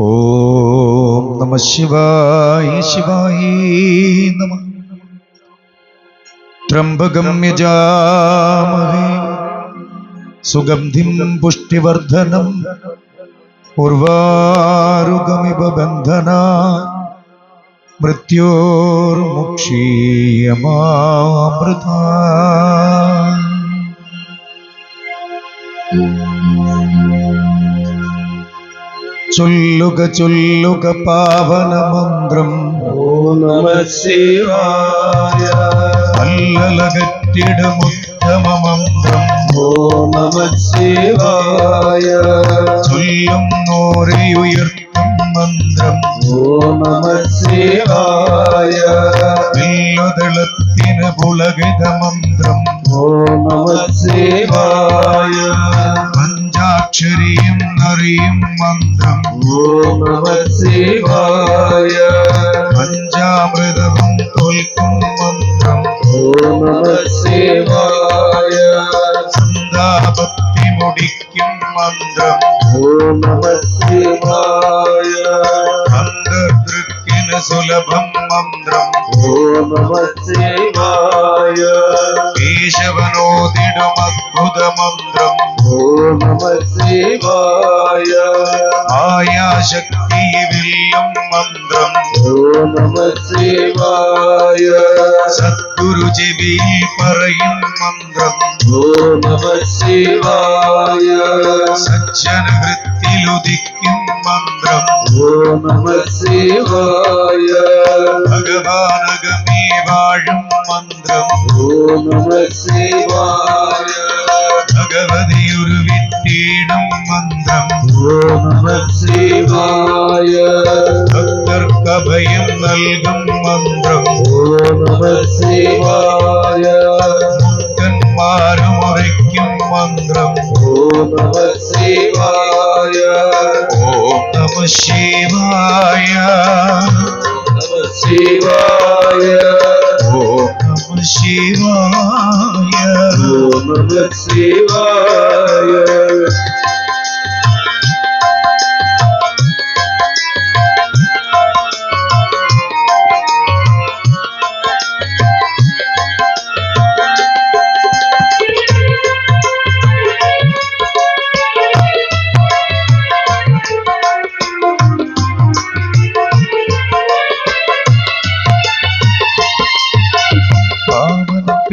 ഓം നമ ശിവായ ശിവായ നമ. ത്രംബകം സുഗന്ധിം പുഷ്ടിവർദ്ധനം. ഉർവാരുഗമിവ ബന്ധന. മൃത്യോർമുക്ഷീയമാമൃത. ചൊല്ലുക ചൊല്ലുക പാവന മന്ത്രം നമ ശിവായ മന്ത്രം ചൊല്ലും നോരയുയർത്തും മന്ത്രം. ഓം നമ ശിവായ വില്ലുതളത്തിന് പുളകിത മന്ത്രം സന്താപത്തി മുടിക്കും മന്ത്രം ഓം നമ ശിവായ അന്തർദൃക്കിന് സുലഭം മന്ത്രം ഓം നമ ശിവായ കേശവനോദിടും അദ്ഭുത മന്ത്രം ഓം നമ ശിവായ മായാശക്തി വില്ലും മന്ത്രം ഓം നമ ശിവായ സദ്ഗുരു ചെവിയിൽ പറയും മന്ത്രം ഓം നമ ശിവായ സജ്ജന ഹൃത്തിലുദിക്കും മന്ത്രം ഓം നമ ശിവായ ഭഗവാനകമേ വാഴും മന്ത്രം ഓം നമ ശിവായ ഭഗവതി ഒരു വിത്തീടും മന്ത്രം ഓം നമ ശിവായ ഭക്തർക്ക് അഭയം നൽകും Shiva, Om Namah Shiva.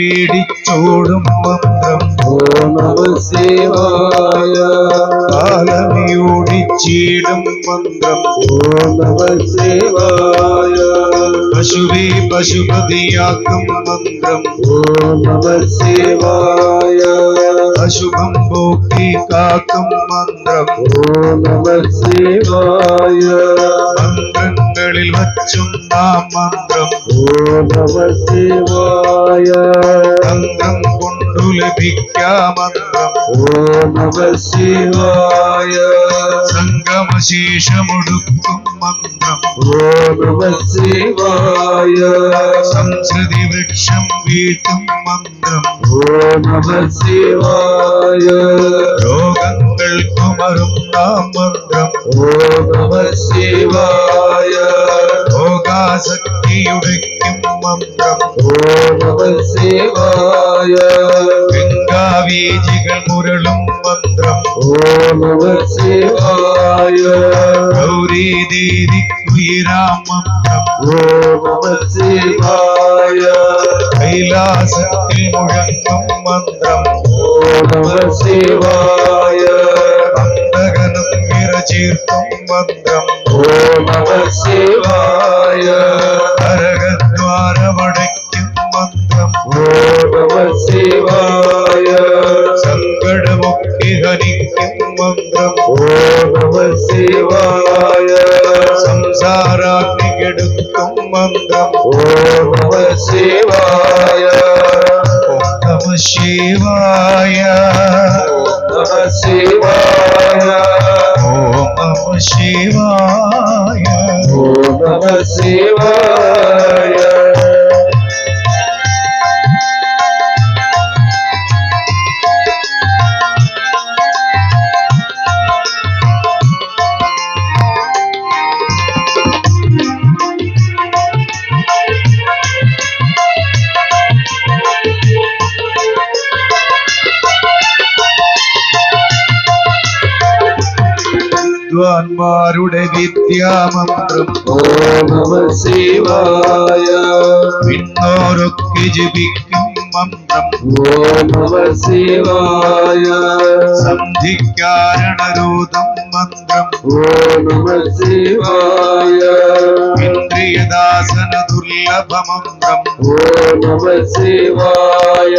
പേടിച്ചോടും മന്ത്രം. ശിവായ കാലമയോടിച്ചീടും മന്ത്രം. ശിവായ പശുവെ പശുപതിയാക്കും മന്ത്രം. ശിവായ അശുഭം പോക്കി കാക്കും മന്ത്രം. ഓം നമ മന്ത്രങ്ങളിൽ വച്ചും നാം മന്ത്രം ശിവായ തന്ത്രം കൊണ്ടു ലഭിക്കാമന്ത്രം. ശിവായ സംഗമശേഷമൊടുക്കും മന്ത്രം. ശിവായ സംസ്കൃതി വൃക്ഷം വീട്ടും മന്ത്രം. ശിവായ രോഗങ്ങൾ കുമറും നാം മന്ത്രം ഓം നമ ശിവായ. രോഗാസക്തിയുടയ്ക്കും മന്ത്രം. ഓം നമ ശിവായ. ഗംഗാവീജികൾ മുരളും മന്ത്രം. ഓം നമ ശിവായ. ഗൗരീ ദേവിക്കുയിരാം മന്ത്രം. ഓം നമ ശിവായ. കൈലാസത്തിൽ മുഴങ്ങും മന്ത്രം. ഓം നമ ശിവായ. சேர்க்கும் மந்திரம் ஓம சிவாய. நரகத்வாரமடைக்கும் மந்திரம் ஓம சிவாய. சங்கடமுக்தி ஹனிக்கும் மந்திரம் ஓம சிவாய. சம்சாராக்னி எடுக்கும் மந்திரம் ஓம சிவாய. ஓம் நம சிவாய. நம சிவாய. శివాయ. ఓ నమ శివాయ. വിദ്വാൻമാരുടെ വിദ്യാമന്ത്രം ശിവായ. പിന്നോരൊക്കെ ജപിക്കും മന്ത്രം. ശിവായ. സന്ധിക്കാരണരോധം മന്ത്രം. ശിവായ ഇന്ദ്രിയദാസന ദുർലഭ മന്ത്രം ഓം ശിവായ.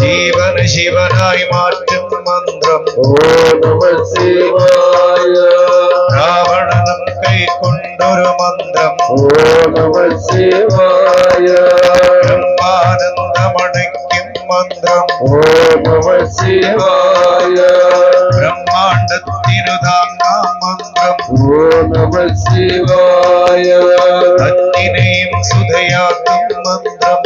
ജീവന ശിവനായി മാറ്റും മന്ത്രം. ഓം നമ ശിവായ. பிரம்மானந்தம் பிரம்மானந்தமடைக்கும் மந்திரம். பிரம்மாண்டத்திருதாங்காம் மந்திரம் தத்தினையும் சுதையாக்கும் மந்திரம்.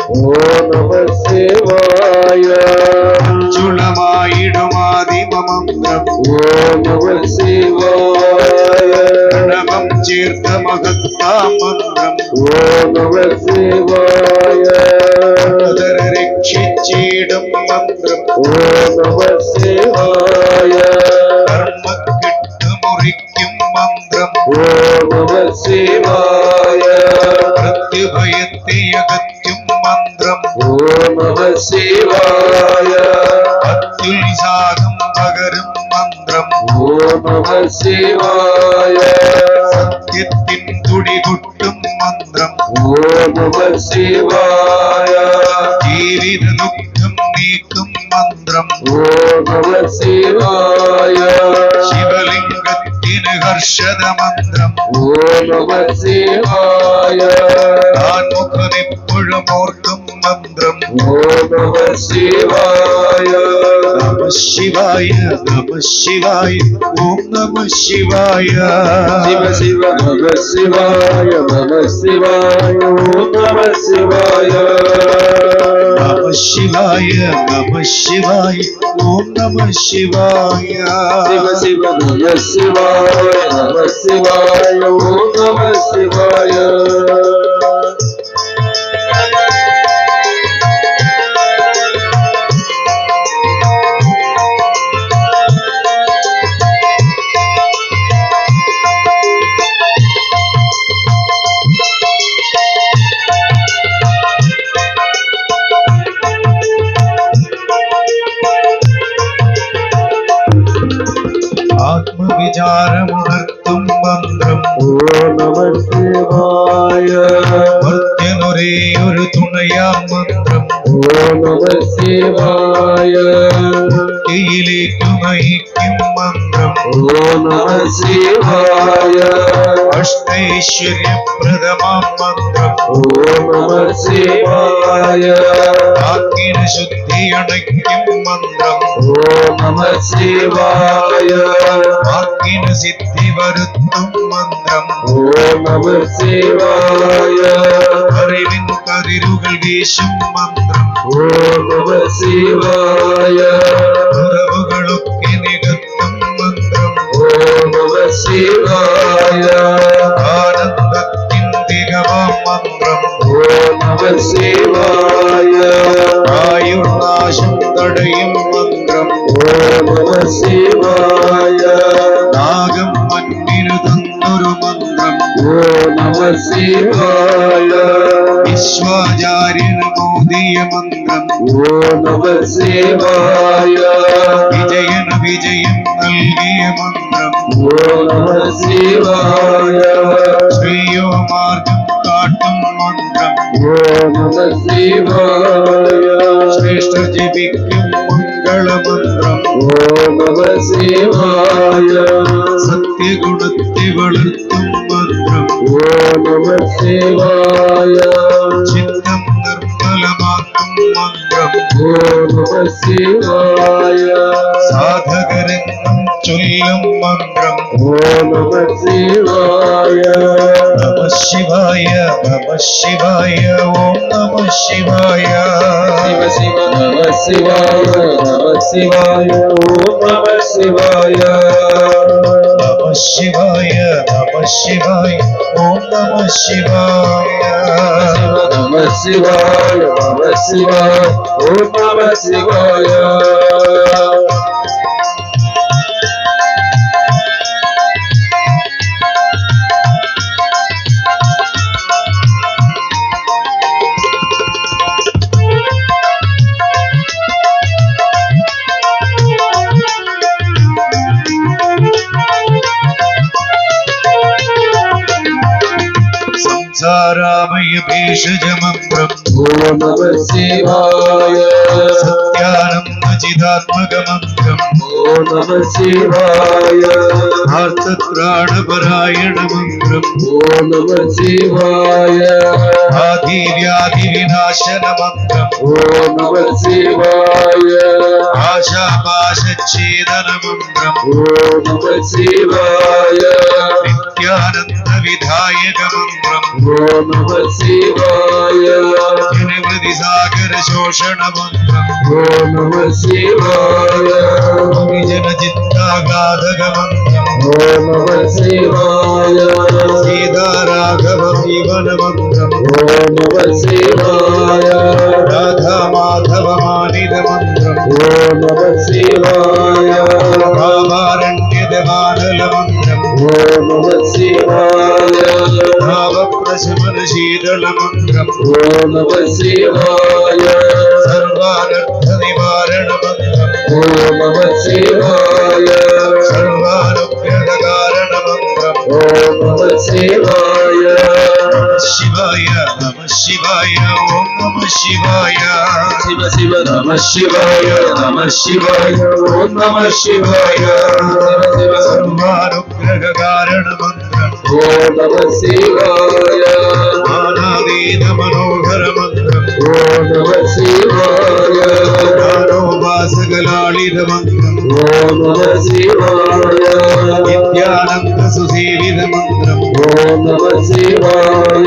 சுளமாயிடுமாதி நமம் ஓம் சிவாய நமம் தீர்த்த மகத்தாம் மந்திரம். ஓம் சிவாய ரட்சிச்சிடும் மந்திரம் ஓம் சிவாய ശിവായ. സത്യത്തിൻ തുടി കുട്ടും മന്ത്രം. ഓമവ നമ ശിവായ. ജീവിത ദുഃഖം നീക്കും മന്ത്രം. ഓമവ നമ ശിവായ. ശിവലിംഗത്തിന് ഹർഷത മന്ത്രം. ഓമവ നമ ശിവായ. താൻ മുഖമെപ്പോഴും ഓർക്കും മന്ത്രം. ഓമവ നമ ശിവായ. ശിവായ നമ ശിവായ ഓം നമ ശിവായ ശിവ ശിവ നമ ശിവായ നമ ശിവായ ഓം നമ ശിവായ നമ ശിവായ നമ ശിവായ ഓം നമ ശിവായ ശിവ ശിവ നമ ശിവായ നമ ശിവായ ഓം നമ ശിവായ ശിവായ ഭക്തനൊരേ ഒരു തുണയാം മന്ത്രം ഓം നമ ശിവായ മുക്തിയിലേക്കു നയിക്കും മന്ത്രം ഓം നമ ശിവായ അഷ്ടൈശ്വര്യപ്രദമാം മന്ത്രം ഓം നമ ശിവായ വാക്കിന് ശുദ്ധി അണയ്ക്കും മന്ത്രം ഓം നമ ശിവായ വാക്കിന് സിദ്ധി വരുത്തും മന്ത്രം ഓം നമ ശിവായ അറിവിൻ കതിരുകൾ വീശും മന്ത്രം ഓം നമ ശിവായ നികത്തും മന്ത്രം ഓ ശിവായ ആനന്ദത്തിൻ തികവാം മന്ത്രം. ഓ ശിവായ ആയുർനാശം തടയും മന്ത്രം. ഓ ശിവായ നാഗം മണ്ണിനു മന്ത്രം ഓ നമ ശിവായ വിശ്വാചാര്യന് മോദിയ മന്ത്രം. ഓം നമ ശിവായ വിജയന് വിജയം നൽകിയ മന്ത്രം ഓം നമ ശിവായ ശ്രീയോ മാർഗം കാട്ടും മന്ത്രം ഓം നമ ശിവായ ശ്രേഷ്ഠ ജപിക്കും മംഗളമന്ത്രം ഓം നമ ശിവായ ചൊല്ലും മന്ത്രം ഓം നമ ശിവായ നമ ശിവായ നമ ശിവായ ഓം നമ ശിവായ ശിവ ശിവ നമ ശിവായ നമ ശിവായ ഓം നമ ശിവായ നമ ശിവായ നമ ശിവായ ഓം നമ ശിവായ ശിവ നമ ശിവായ നമ ശിവായ ഓം നമ ശിവായ സീതാരാമയ ഭീഷജമന്ത്രം ഓം നമ ശിവായ സത്യാനന്ദചിതാത്മകമന്ത്രം ഓം നമ ശിവായ शापाशच्छेदनमं शिवाय नित्यानन्दविधायकमं ब्रह्म नमः शिवाय जनपदिसागरशोषणमन्त्रं नमः शिवाय जनचित्तागाधकमन्त्रं नमः शिवाय सीताराघवजीवनमन्त्रं नमः शिवाय राधा माधवमानिदमन्त्रम् മന്ത്രം ഓം നമ ശിവായ ജനവതി സാഗര ശോഷണ മന്ത്രം ഓം നമ ശിവായ ജനചിത്താഘാതക മന്ത്രം ഓം നമ ശിവായ സീതാരാഘവ നമ ശിവായ. ശിവ ശിവ നമ ശിവായ നമ ശിവായ ഓം നമ ശിവായ. ശിവ സർവാനുഗ്രഹ കാരണ മന്ത്രം ഓം നമ ശിവായ. മാനാദീന മനോഹര മന്ത്രം. ഓം നമ ശിവായ. ജ്ഞാനോപാസകലാളിത മന്ത്രം. ഓം നമ ശിവായ. വിദ്യാനന്ദ സുസേവിത മന്ത്രം. ഓം നമ ശിവായ.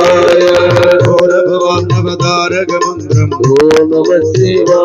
Brasil.